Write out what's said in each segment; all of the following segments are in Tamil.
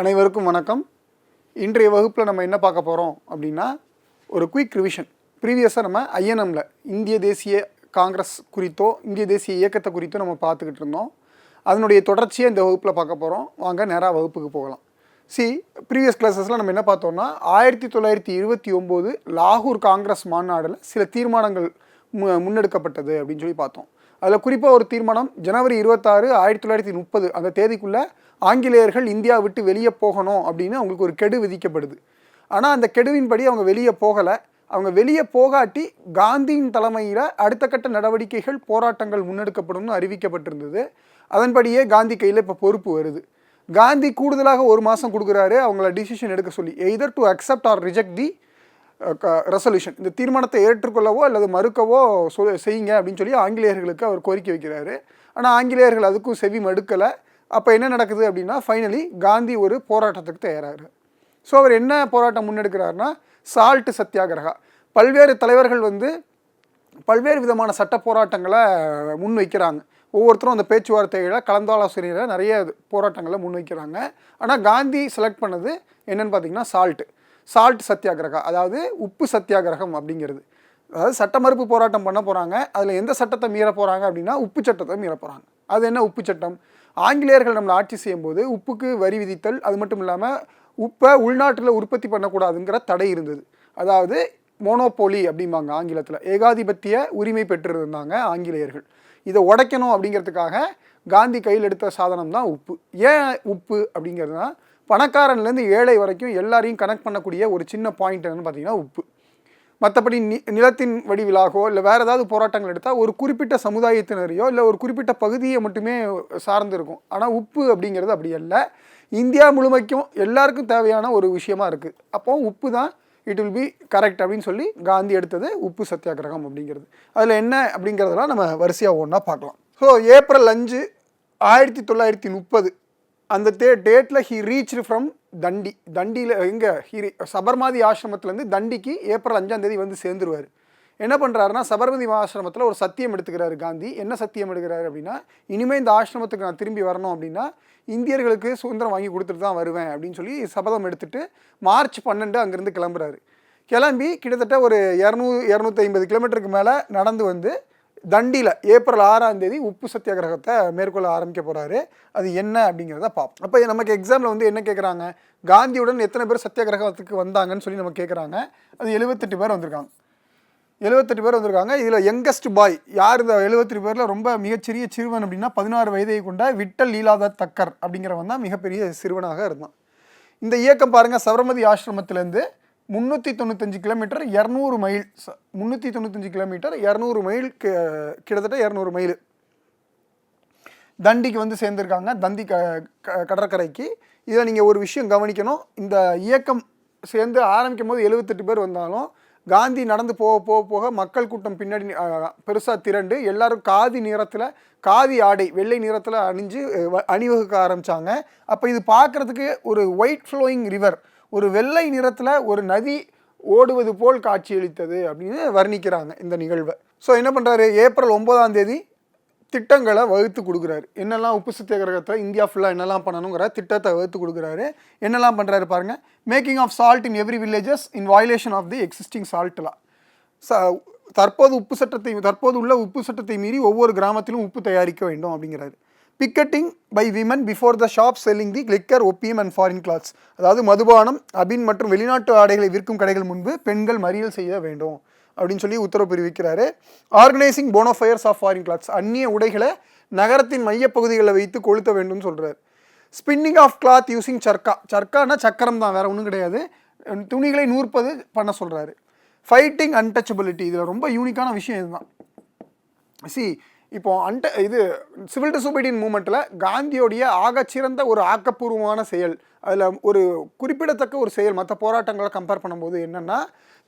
அனைவருக்கும் வணக்கம். இன்றைய வகுப்பில் நம்ம என்ன பார்க்க போகிறோம் அப்படின்னா ஒரு குயிக் ரிவிஷன் ப்ரீவியஸாக நம்ம ஐஎன்எம்ல இந்திய தேசிய காங்கிரஸ் குறித்தோ இந்திய தேசிய இயக்கத்தை குறித்தோ நம்ம பார்த்துக்கிட்டு இருந்தோம். அதனுடைய தொடர்ச்சியை இந்த வகுப்பில் பார்க்க போகிறோம் வாங்க நேராக வகுப்புக்கு போகலாம். சி ப்ரீவியஸ் கிளாஸஸில் நம்ம என்ன பார்த்தோம்னா ஆயிரத்தி தொள்ளாயிரத்தி இருபத்தி ஒம்போது லாகூர் காங்கிரஸ் மாநாடில் சில தீர்மானங்கள் மு முன்னெடுக்கப்பட்டது அப்படின்னு சொல்லி பார்த்தோம். அதில் குறிப்பாக ஒரு தீர்மானம் ஜனவரி இருபத்தாறு ஆயிரத்தி தொள்ளாயிரத்தி முப்பது அந்த தேதிக்குள்ளே ஆங்கிலேயர்கள் இந்தியா விட்டு வெளியே போகணும் அப்படின்னு அவங்களுக்கு ஒரு கெடு விதிக்கப்படுது. ஆனால் அந்த கெடுவின்படி அவங்க வெளியே போகலை. அவங்க வெளியே போகாட்டி காந்தியின் தலைமையில் அடுத்த கட்ட நடவடிக்கைகள் போராட்டங்கள் முன்னெடுக்கப்படும்னு அறிவிக்கப்பட்டிருந்தது. அதன்படியே காந்தி கையில் இப்போ பொறுப்பு வருது. காந்தி கூடுதலாக ஒரு மாதம் கொடுக்குறாரு. அவங்கள டிசிஷன் எடுக்க சொல்லி. Either to accept or reject the resolution இந்த தீர்மானத்தை ஏற்றுக்கொள்ளவோ அல்லது மறுக்கவோ சொல் செய்யுங்க அப்படின்னு சொல்லி ஆங்கிலேயர்களுக்கு அவர் கோரிக்கை வைக்கிறாரு. ஆனால் ஆங்கிலேயர்கள் அதுக்கும் செவி மடுக்கலை. அப்போ என்ன நடக்குது அப்படின்னா ஃபைனலி காந்தி ஒரு போராட்டத்துக்கு தயாராகிறார். ஸோ அவர் என்ன போராட்டம் முன்னெடுக்கிறாருன்னா சால்ட் சத்தியாகிரகா. பல்வேறு தலைவர்கள் வந்து பல்வேறு விதமான சட்ட போராட்டங்களை முன்வைக்கிறாங்க. ஒவ்வொருத்தரும் அந்த பேச்சுவார்த்தைகளை கலந்தாலோசனையில் நிறைய போராட்டங்களை முன்வைக்கிறாங்க. ஆனால் காந்தி செலக்ட் பண்ணது என்னென்னு பார்த்தீங்கன்னா சால்ட்டு சால்ட் சத்தியாகிரகா அதாவது உப்பு சத்தியாகிரகம் அப்படிங்கிறது. அதாவது சட்ட மறுப்பு போராட்டம் பண்ண போகிறாங்க அதில் எந்த சட்டத்தை மீற போகிறாங்க அப்படின்னா உப்பு சட்டத்தை மீற போகிறாங்க அது என்ன உப்பு சட்டம்? ஆங்கிலேயர்கள் நம்மளை ஆட்சி செய்யும்போது உப்புக்கு வரி விதித்தல் அது மட்டும் இல்லாமல் உப்பை உள்நாட்டில் உற்பத்தி பண்ணக்கூடாதுங்கிற தடை இருந்தது. அதாவது மோனோபோலி அப்படிம்பாங்க ஆங்கிலத்தில். ஏகாதிபத்திய உரிமை பெற்றிருந்தாங்க ஆங்கிலேயர்கள். இதை உடைக்கணும் அப்படிங்கிறதுக்காக காந்தி கையில் எடுத்த சாதனம் தான் உப்பு. ஏன் உப்பு அப்படிங்கிறதுனா பணக்காரன்லேருந்து ஏழை வரைக்கும் எல்லாரையும் கனெக்ட் பண்ணக்கூடிய ஒரு சின்ன பாயிண்ட் என்னன்னு பார்த்தீங்கன்னா உப்பு. மற்றபடி நி நிலத்தின் வடிவிலாகவோ இல்லை வேறு ஏதாவது போராட்டங்கள் எடுத்தால் ஒரு குறிப்பிட்ட சமுதாயத்தினரையோ இல்லை ஒரு குறிப்பிட்ட பகுதியை மட்டுமே சார்ந்து இருக்கும் ஆனால் உப்பு அப்படிங்கிறது அப்படி அல்ல. இந்தியா முழுமைக்கும் எல்லாருக்கும் தேவையான ஒரு விஷயமா இருக்குது அப்போ உப்பு தான் இட் வில் பி கரெக்ட் அப்படின்னு சொல்லி காந்தி எடுத்தது உப்பு சத்தியாகிரகம் அப்படிங்கிறது. அதில் என்ன அப்படிங்கிறதெல்லாம் நம்ம வரிசையாக ஒன்றா பார்க்கலாம். ஸோ ஏப்ரல் அஞ்சு ஆயிரத்தி தொள்ளாயிரத்தி முப்பது. அந்த டே டேட்டில் ஹி ரீச் ஃப்ரம் தண்டி தண்டியில் எங்கே ஹிரி சபர்மதி ஆசிரமத்துலேருந்து தண்டிக்கு ஏப்ரல் அஞ்சாம் தேதி வந்து சேர்ந்துருவார். என்ன பண்ணுறாருன்னா சபர்மதி ஆசிரமத்தில் ஒரு சத்தியம் எடுத்துக்கிறாரு காந்தி. என்ன சத்தியம் எடுக்கிறாரு அப்படின்னா இனிமேல் இந்த ஆசிரமத்துக்கு நான் திரும்பி வரணும் அப்படின்னா இந்தியர்களுக்கு சுதந்திரம் வாங்கி கொடுத்துட்டு தான் வருவேன் அப்படின்னு சொல்லி சபதம் எடுத்துட்டு மார்ச் பன்னெண்டு அங்கேருந்து கிளம்புறாரு. கிளம்பி கிட்டத்தட்ட ஒரு இரநூறு இரநூத்தி ஐம்பது கிலோமீட்டருக்கு மேலே நடந்து வந்து தண்டியில் ஏப்ரல் ஆறாம் தேதி உப்பு சத்தியாகிரகத்தை மேற்கொள்ள ஆரம்பிக்க போகிறாரு அது என்ன அப்படிங்கிறத பார்ப்போம். அப்போ நமக்கு எக்ஸாமில் வந்து என்ன கேட்குறாங்க காந்தியுடன் எத்தனை பேர் சத்தியாகிரகத்துக்கு வந்தாங்கன்னு சொல்லி நம்ம கேட்குறாங்க அது எழுபத்தெட்டு பேர் வந்திருக்காங்க. எழுபத்தெட்டு பேர் வந்திருக்காங்க. இதில் யங்கஸ்ட் பாய் யார்? இந்த எழுபத்தெட்டு பேரில் ரொம்ப மிகச்சிறிய சிறுவன் அப்படின்னா பதினாறு வயதை கொண்ட விட்டல் லீலாத தக்கர் அப்படிங்கிறவன் தான் மிகப்பெரிய சிறுவனாக இருந்தான். இந்த இயக்கம் பாருங்கள் சபர்மதி ஆசிரமத்திலேருந்து முந்நூற்றி தொண்ணூத்தஞ்சு கிலோமீட்டர் இரநூறு மைல். முந்நூற்றி தொண்ணூத்தஞ்சு கிலோமீட்டர் இரநூறு மைல் கிட்டத்தட்ட இரநூறு மைல். தண்டிக்கு வந்து சேர்ந்துருக்காங்க. தந்தி க க- கடற்கரைக்கு. இதில் நீங்கள் ஒரு விஷயம் கவனிக்கணும். இந்த இயக்கம் சேர்ந்து ஆரம்பிக்கும் போது எழுபத்தெட்டு பேர் வந்தாலும் காந்தி நடந்து போக போக போக மக்கள் கூட்டம் பின்னாடி பெருசாக திரண்டு எல்லாரும் காதி நிறத்தில் காதி ஆடை வெள்ளை நிறத்தில் அணிஞ்சு வ- அணிவகுக்க ஆரம்பித்தாங்க அப்போ இது பார்க்குறதுக்கு ஒரு ஒயிட் ஃப்ளோயிங் ரிவர் ஒரு வெள்ளை நிறத்தில் ஒரு நதி ஓடுவது போல் காட்சியளித்தது அப்படின்னு வர்ணிக்கிறாங்க இந்த நிகழ்வை. ஸோ என்ன பண்ணுறாரு ஏப்ரல் ஒன்பதாம் தேதி திட்டங்களை வகுத்து கொடுக்குறாரு. என்னெல்லாம் உப்பு சத்தியாகிரகத்தில் இந்தியா ஃபுல்லாக என்னெல்லாம் பண்ணணுங்கிற திட்டத்தை வகுத்து கொடுக்குறாரு. என்னெல்லாம் பண்ணுறாரு பாருங்க. Making of salt in every villages in violation of the existing சால்ட்லாம் ச தற்போது உப்பு சட்டத்தை தற்போது உள்ள உப்பு சட்டத்தை மீறி ஒவ்வொரு கிராமத்திலும் உப்பு தயாரிக்க வேண்டும் அப்படிங்கிறாரு. Picketing by women before the shop selling the liquor opium and foreign clothes அதாவது மதுபானம் அபின் மற்றும் வெளிநாட்டு ஆடைகளை விற்கும் கடைகள் முன்பு பெண்கள் மறியல் செய்ய வேண்டும் அப்படின்னு சொல்லி உத்தரவு பிரிவிக்கிறாரு organising bonfires of foreign clothes அந்நிய உடைகளை நகரத்தின் மையப்பகுதிகளில் வைத்து கொளுத்த வேண்டும்னு சொல்கிறார் spinning of cloth using charkha. சர்க்கானா சக்கரம் தான் வேறு ஒன்றும் கிடையாது. துணிகளை நூற்பது பண்ண சொல்கிறாரு ஃபைட்டிங் அன்டச்சபிலிட்டி இதில் ரொம்ப யூனிக்கான விஷயம் இதுதான். சி இப்போ அன்ட இது சிவில் டிசோபீடியன் மூமெண்ட்டில் காந்தியோடைய ஆகச்சிறந்த ஒரு ஆக்கப்பூர்வமான செயல் அதில் ஒரு குறிப்பிடத்தக்க ஒரு செயல் மற்ற போராட்டங்களை கம்பேர் பண்ணும்போது என்னென்னா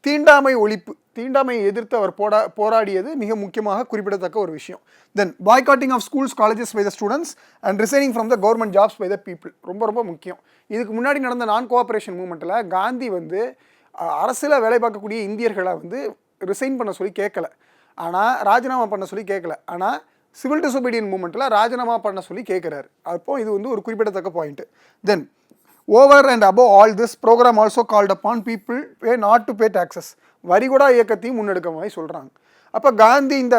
தீண்டாமை ஒழிப்பு தீண்டாமையை எதிர்த்து அவர் போடா போராடியது மிக முக்கியமாக குறிப்பிடத்தக்க ஒரு விஷயம். Then boycotting of schools colleges by the students and resigning from the government jobs by the people ரொம்ப ரொம்ப முக்கியம். இதுக்கு முன்னாடி நடந்த நான் கோஆப்ரேஷன் மூமெண்ட்டில் காந்தி வந்து அரசில் வேலை பார்க்கக்கூடிய இந்தியர்களை வந்து ரிசைன் பண்ண சொல்லி கேட்கல ஆனால் ராஜினாமா பண்ண சொல்லி கேட்கல ஆனால் சிவில் டிசோபீடியன் மூமெண்ட்டில் ராஜினாமா பண்ண சொல்லி கேட்குறாரு அப்போ இது வந்து ஒரு குறிப்பிடத்தக்க point then over and above all this programme also called upon people pay not to pay taxes வரிகூடா இயக்கத்தையும் முன்னெடுக்க மாதிரி சொல்கிறாங்க அப்போ காந்தி இந்த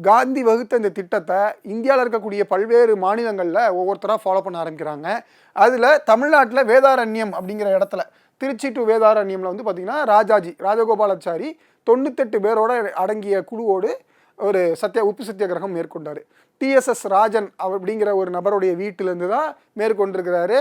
காந்தி வகுத்த இந்த திட்டத்தை இந்தியாவில் இருக்கக்கூடிய பல்வேறு மாநிலங்களில் ஒவ்வொருத்தராக ஃபாலோ பண்ண ஆரம்பிக்கிறாங்க. அதில் தமிழ்நாட்டில் வேதாரண்யம் அப்படிங்கிற இடத்துல திருச்சி டு வேதாரண்யமில் வந்து பார்த்திங்கன்னா ராஜாஜி ராஜகோபாலாச்சாரி தொண்ணூத்தெட்டு பேரோட அடங்கிய குழுவோடு ஒரு சத்திய உப்பு சத்தியாகிரகம் மேற்கொண்டார். டிஎஸ்எஸ் ராஜன் அப்படிங்கிற ஒரு நபருடைய வீட்டிலேருந்து தான் மேற்கொண்டிருக்கிறாரு.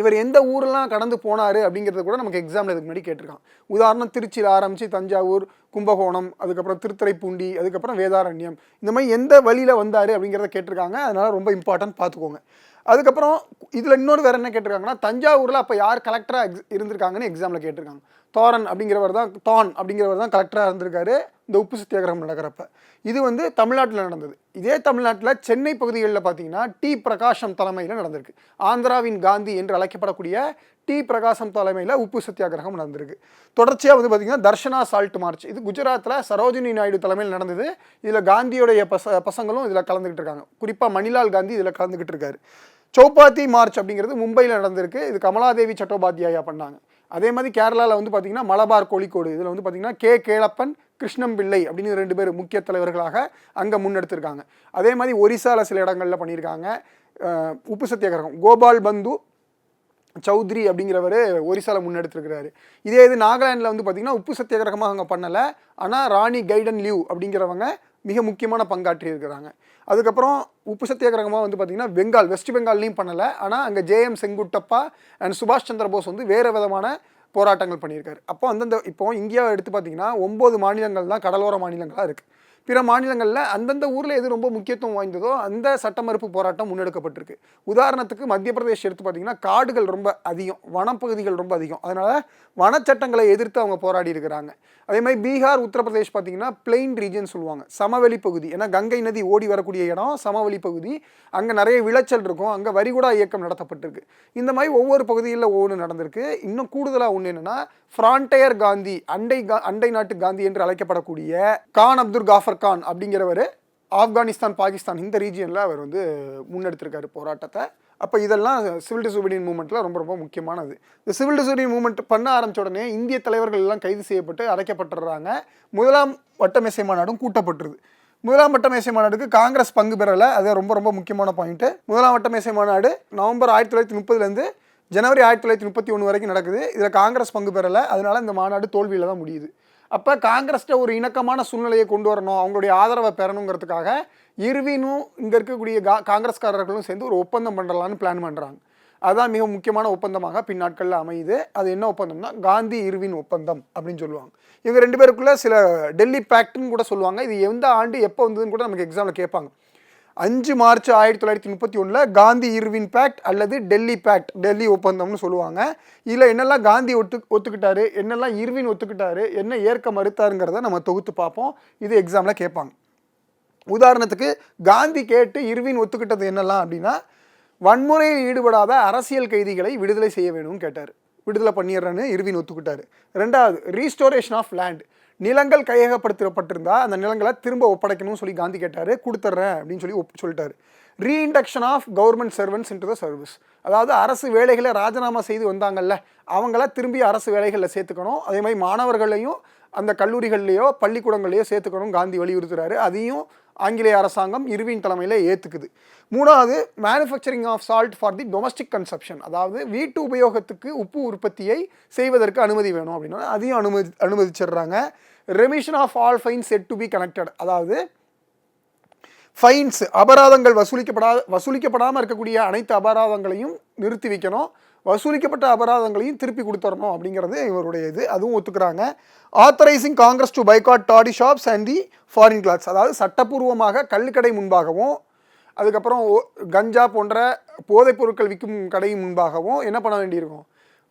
இவர் எந்த ஊரெலாம் கடந்து போனார் அப்படிங்கிறத கூட நமக்கு எக்ஸாமில் இதுக்கு முன்னாடி கேட்டிருக்கான். உதாரணம் திருச்சியில் ஆரம்பித்து தஞ்சாவூர் கும்பகோணம் அதுக்கப்புறம் திருத்துறைப்பூண்டி அதுக்கப்புறம் வேதாரண்யம். இந்த மாதிரி எந்த வழியில் வந்தார் அப்படிங்கிறத கேட்டிருக்காங்க. அதனால் ரொம்ப இம்பார்ட்டன்ட் பார்த்துக்கோங்க. அதுக்கப்புறம் இதில் இன்னொரு வேறு என்ன கேட்டிருக்காங்கன்னா தஞ்சாவூரில் அப்போ யார் கலெக்டராக எக்ஸ் இருந்திருக்காங்கன்னு எக்ஸாமில் கேட்டிருக்காங்க. தோரன் அப்படிங்கிறவர் தான் தான் அப்படிங்கிறவர் தான் கலெக்டராக இருந்திருக்காரு. இந்த உப்பு சத்தியாகிரகம் நடக்கிறப்ப. இது வந்து தமிழ்நாட்டில் நடந்தது. இதே தமிழ்நாட்டில் சென்னை பகுதிகளில் பார்த்தீங்கன்னா டி பிரகாஷம் தலைமையில் நடந்திருக்கு. ஆந்திராவின் காந்தி என்று அழைக்கப்படக்கூடிய டி பிரகாசம் தலைமையில் உப்பு சத்தியாகிரகம் நடந்திருக்கு. தொடர்ச்சியாக வந்து பார்த்தீங்கன்னா தர்ஷனா சால்ட் மார்ச் இது குஜராத்தில் சரோஜினி நாயுடு தலைமையில் நடந்தது. இதில் காந்தியோடைய பச பசங்களும் இதில் கலந்துக்கிட்டு இருக்காங்க. குறிப்பாக மணிலால் காந்தி இதில் கலந்துக்கிட்டு இருக்காரு. சௌபாத்தி மார்ச் அப்படிங்கிறது மும்பையில் நடந்திருக்கு. இது கமலாதேவி சட்டோபாத்தியாயா பண்ணாங்க. அதே மாதிரி கேரளாவில் வந்து பார்த்தீங்கன்னா மலபார் கோழிக்கோடு இதில் வந்து பார்த்தீங்கன்னா கே. கேளப்பன் கிருஷ்ணம் பிள்ளை அப்படின்னு ரெண்டு பேர் முக்கிய தலைவர்களாக அங்கே முன்னெடுத்திருக்காங்க. அதே மாதிரி ஒரிசாவில் சில இடங்களில் பண்ணியிருக்காங்க. உப்பு சத்தியாகிரகம் கோபால் பந்து சௌத்ரி அப்படிங்கிறவர் ஒரிசாவில் முன்னெடுத்திருக்கிறாரு. இதே இது நாகாலாண்டில் வந்து பார்த்திங்கன்னா உப்பு சத்தியாகிரகமாக அங்கே பண்ணலை. ஆனால் ராணி கைடன் லியூ அப்படிங்கிறவங்க மிக முக்கியமான பங்காற்றி இருக்கிறாங்க அதுக்கப்புறம் உப்பு சத்தியாகிரகமாக வந்து பார்த்திங்கன்னா பெங்கால் வெஸ்ட் பெங்கால்லையும் பண்ணலை. ஆனால் அங்கே ஜேஎம் செங்குட்டப்பா அண்ட் சுபாஷ் சந்திர போஸ் வந்து வேறு விதமான போராட்டங்கள் பண்ணியிருக்காரு. அப்போ அந்தந்த இப்போ இந்தியாவை எடுத்து பார்த்தீங்கன்னா ஒம்பது மாநிலங்கள் தான் கடலோர மாநிலங்களாக இருக்குது பிற மாநிலங்களில் அந்தந்த ஊரில் எது ரொம்ப முக்கியத்துவம் வாய்ந்ததோ அந்த சட்ட மறுப்பு போராட்டம் முன்னெடுக்கப்பட்டிருக்கு. உதாரணத்துக்கு மத்திய பிரதேஷ் எடுத்து பார்த்தீங்கன்னா காடுகள் ரொம்ப அதிகம் வனப்பகுதிகள் ரொம்ப அதிகம். அதனால் வனச்சட்டங்களை எதிர்த்து அவங்க போராடி இருக்கிறாங்க. அதே மாதிரி பீகார் உத்தரப்பிரதேஷ் பார்த்தீங்கன்னா பிளெயின் ரீஜன் சொல்லுவாங்க. சமவெளி பகுதி ஏன்னா கங்கை நதி ஓடி வரக்கூடிய இடம் சமவெளி பகுதி. அங்கே நிறைய விளைச்சல் இருக்கும். அங்கே வரிகுடா இயக்கம் நடத்தப்பட்டிருக்கு. இந்த மாதிரி ஒவ்வொரு பகுதியில் ஒவ்வொன்று நடந்திருக்கு. இன்னும் கூடுதலாக ஒன்று என்னென்னா ஃப்ரான்டையர் காந்தி அண்டை கா அண்டை நாட்டு காந்தி என்று அழைக்கப்படக்கூடிய கான் அப்துல் காஃபர் கான் அப்படிங்கிறவர் ஆப்கானிஸ்தான் பாகிஸ்தான் இந்த ரீஜியனில் அவர் வந்து முன்னெடுத்திருக்காரு போராட்டத்தை. அப்போ இதெல்லாம் சிவில் டிசோபீடியன் மூமெண்ட்டில் ரொம்ப ரொம்ப முக்கியமானது. இந்த சிவில் டிசோபீடியன் மூமெண்ட் பண்ண ஆரம்பிச்ச உடனே இந்திய தலைவர்கள் எல்லாம் கைது செய்யப்பட்டு அடைக்கப்பட்டுறாங்க. முதலாம் வட்டமேசை மாநாடும் கூட்டப்பட்டுருது. முதலாம் வட்டமேசை மாநாடுக்கு காங்கிரஸ் பங்கு பெறலை. அது ரொம்ப ரொம்ப முக்கியமான பாயிண்ட்டு முதலாம் வட்டமேசை மாநாடு நவம்பர் ஆயிரத்தி தொள்ளாயிரத்தி முப்பதுலேருந்து ஜனவரி ஆயிரத்தி தொள்ளாயிரத்தி முப்பத்தி ஒன்று வரைக்கும் நடக்குது. இதில் காங்கிரஸ் பங்கு பெறலை. அதனால இந்த மாநாடு தோல்வியில் தான் முடியுது. அப்போ காங்கிரஸ்ட்ட ஒரு இணக்கமான சூழ்நிலையை கொண்டு வரணும் அவங்களுடைய ஆதரவை பெறணுங்கிறதுக்காக இர்வினும் இங்கே இருக்கக்கூடிய கா காங்கிரஸ்காரர்களும் சேர்ந்து ஒரு ஒப்பந்தம் பண்ணுறலான்னு பிளான் பண்ணுறாங்க அதுதான் மிக முக்கியமான ஒப்பந்தமாக பின்னாட்களில் அமையுது. அது என்ன ஒப்பந்தம்னா காந்தி இர்வின் ஒப்பந்தம் அப்படின்னு சொல்லுவாங்க. இவங்க ரெண்டு பேருக்குள்ளே சில டெல்லி பேக்ட்னு கூட சொல்லுவாங்க. இது எந்த ஆண்டு எப்போ வந்ததுன்னு கூட நமக்கு எக்ஸாமில் கேட்பாங்க. அஞ்சு மார்ச் ஆயிரத்தி தொள்ளாயிரத்தி முப்பத்தி ஒன்றில் காந்தி இர்வின் பேக்ட் அல்லது டெல்லி பேக்ட் டெல்லி ஒப்பந்தம்னு சொல்லுவாங்க. இதில் என்னெல்லாம் காந்தி ஒத்து ஒத்துக்கிட்டாரு என்னெல்லாம் இர்வின் ஒத்துக்கிட்டாரு என்ன ஏற்க மறுத்தாருங்கிறத நம்ம தொகுத்து பார்ப்போம். இது எக்ஸாமில் கேட்பாங்க. உதாரணத்துக்கு காந்தி கேட்டு இர்வின் ஒத்துக்கிட்டது என்னெல்லாம் அப்படின்னா வன்முறையில் ஈடுபடாத அரசியல் கைதிகளை விடுதலை செய்ய வேணும்னு கேட்டார். விடுதலை பண்ணிடுறேன்னு இர்வின் ஒத்துக்கிட்டாரு. ரெண்டாவது ரீஸ்டோரேஷன் ஆஃப் லேண்ட் நிலங்கள் கையகப்படுத்தப்பட்டிருந்தா அந்த நிலங்களை திரும்ப ஒப்படைக்கணும்னு சொல்லி காந்தி கேட்டார் கொடுத்துட்றேன் அப்படின்னு சொல்லி ஒப் சொல்லிட்டாரு. Reinduction of government servants into the service அதாவது அரசு வேலைகளை ராஜினாமா செய்து வந்தாங்கல்ல அவங்கள திரும்பி அரசு வேலைகளில் சேர்த்துக்கணும். அதே மாதிரி மாணவர்களையும் அந்த கல்லூரிகள்லேயோ பள்ளிக்கூடங்கள்லையோ சேர்த்துக்கணும் காந்தி வலியுறுத்துறாரு. அதையும் ஆங்கிலேய அரசாங்கம் இருவின் தலைமையில் ஏற்றுக்குது மூணாவது manufacturing of salt for the domestic consumption அதாவது வீட்டு உபயோகத்துக்கு உப்பு உற்பத்தியை செய்வதற்கு அனுமதி வேணும் அப்படின்னா. அதையும் அனுமதி அனுமதிச்சிடுறாங்க. Remission of all fine set to be connected அதாவது ஃபைன்ஸ் அபராதங்கள் வசூலிக்கப்படாத வசூலிக்கப்படாமல் இருக்கக்கூடிய அனைத்து அபராதங்களையும் நிறுத்தி வைக்கணும். வசூலிக்கப்பட்ட அபராதங்களையும் திருப்பி கொடுத்துடணும் அப்படிங்கிறது இவருடைய இது. அதுவும் ஒத்துக்கிறாங்க. Authorising Congress to boycott toddy shops and the foreign clothes அதாவது சட்டப்பூர்வமாக கள்ளுக்கடை முன்பாகவும் அதுக்கப்புறம் ஓ- கஞ்சா போன்ற போதைப் பொருட்கள் விற்கும் கடை முன்பாகவும் என்ன பண்ண வேண்டியிருக்கும்?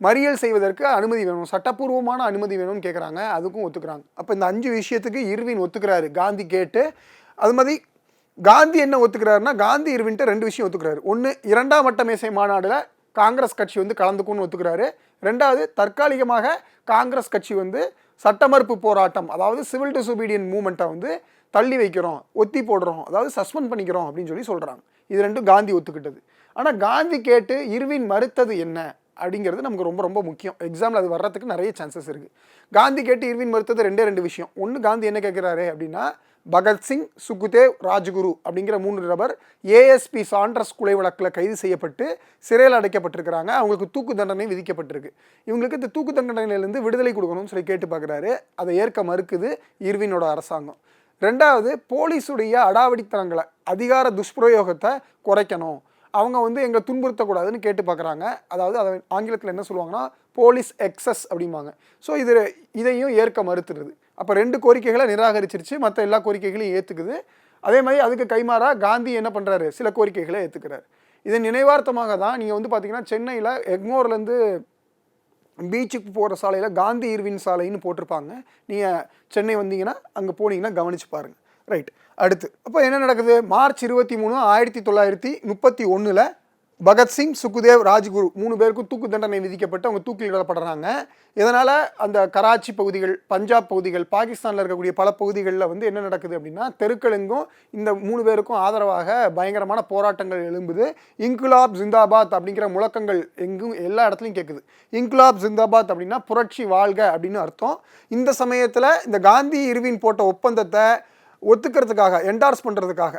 மறியல் செய்வதற்கு அனுமதி வேணும். சட்டப்பூர்வமான அனுமதி வேணும்னு கேட்குறாங்க அதுக்கும் ஒத்துக்கிறாங்க. அப்போ இந்த அஞ்சு விஷயத்துக்கு இர்வின் ஒத்துக்கிறாரு. காந்தி கேட்டு அது மாதிரி காந்தி என்ன ஒத்துக்கிறாருன்னா காந்தி இருவின்ட்டு ரெண்டு விஷயம் ஒத்துக்கிறாரு. ஒன்று இரண்டாம் வட்ட மேசை மாநாடில் காங்கிரஸ் கட்சி வந்து கலந்துக்கும்னு ஒத்துக்கிறாரு. ரெண்டாவது தற்காலிகமாக காங்கிரஸ் கட்சி வந்து சட்டமறுப்பு போராட்டம் அதாவது சிவில் டிசோபீடியன் மூமெண்ட்டை வந்து தள்ளி வைக்கிறோம் ஒத்தி போடுறோம் அதாவது சஸ்பெண்ட் பண்ணிக்கிறோம் அப்படின்னு சொல்லி சொல்கிறாங்க இது ரெண்டும் காந்தி ஒத்துக்கிட்டது. ஆனால் காந்தி கேட்டு இர்வின் மறுத்தது என்ன அப்படிங்கிறது நமக்கு ரொம்ப ரொம்ப முக்கியம். எக்ஸாமில் அது வர்றதுக்கு நிறைய சான்சஸ் இருக்குது காந்தி கேட்டு இர்வின் மறுத்தது ரெண்டே ரெண்டு விஷயம். ஒன்று காந்தி என்ன கேட்குறாரு அப்படின்னா பகத்சிங் சுகுதேவ் ராஜ்குரு அப்படிங்கிற மூன்று நபர் ஏஎஸ்பி சாண்ட்ரஸ் கொலை வழக்கில் கைது செய்யப்பட்டு சிறையில் அடைக்கப்பட்டிருக்கிறாங்க. அவங்களுக்கு தூக்கு தண்டனை விதிக்கப்பட்டிருக்கு. இவங்களுக்கு இந்த தூக்கு தண்டனையிலேருந்து விடுதலை கொடுக்கணும்னு சொல்லி கேட்டு பார்க்குறாரு. அதை ஏற்க மறுக்குது இர்வினோட அரசாங்கம். ரெண்டாவது போலீஸுடைய அடாவடித்தனங்களை அதிகார துஷ்பிரயோகத்தை குறைக்கணும். அவங்க வந்து எங்களை துன்புறுத்தக்கூடாதுன்னு கேட்டு பார்க்குறாங்க. அதாவது அதை ஆங்கிலத்தில் என்ன சொல்லுவாங்கன்னா போலீஸ் எக்ஸஸ் அப்படிம்பாங்க. ஸோ இது இதையும் ஏற்க மறுத்துடுது. அப்போ ரெண்டு கோரிக்கைகளை நிராகரிச்சிருச்சு. மற்ற எல்லா கோரிக்கைகளையும் ஏற்றுக்குது அதே மாதிரி அதுக்கு கைமாறா காந்தி என்ன பண்ணுறாரு சில கோரிக்கைகளை ஏற்றுக்கிறார் இதன் நினைவார்த்தமாக தான் நீங்கள் வந்து பார்த்தீங்கன்னா சென்னையில் எக்மோர்லேருந்து பீச்சுக்கு போகிற சாலையில் காந்தி இர்வின் சாலைன்னு போட்டிருப்பாங்க. நீங்கள் சென்னை வந்தீங்கன்னா அங்கே போனீங்கன்னா கவனிச்சு பாருங்கள் ரைட். அடுத்து அப்போ என்ன நடக்குது? மார்ச் இருபத்தி மூணு ஆயிரத்தி தொள்ளாயிரத்தி முப்பத்தி ஒன்றில் பகத்சிங் சுக்குதேவ் ராஜ்குரு மூணு பேருக்கும் தூக்கு தண்டனை விதிக்கப்பட்டு அவங்க தூக்கிலிடப்படுறாங்க இதனால் அந்த கராச்சி பகுதிகள் பஞ்சாப் பகுதிகள் பாகிஸ்தானில் இருக்கக்கூடிய பல பகுதிகளில் வந்து என்ன நடக்குது அப்படின்னா தெருக்களெங்கும் இந்த மூணு பேருக்கும் ஆதரவாக பயங்கரமான போராட்டங்கள் எழும்புது. இன்குலாப் ஜிந்தாபாத் அப்படிங்கிற முழக்கங்கள் எங்கும் எல்லா இடத்துலையும் கேட்குது இன்குலாப் ஜிந்தாபாத் அப்படின்னா புரட்சி வாழ்க அப்படின்னு அர்த்தம். இந்த சமயத்தில் இந்த காந்தி இருவின் போட்ட ஒப்பந்தத்தை ஒத்துக்கிறதுக்காக என்டார்ஸ் பண்ணுறதுக்காக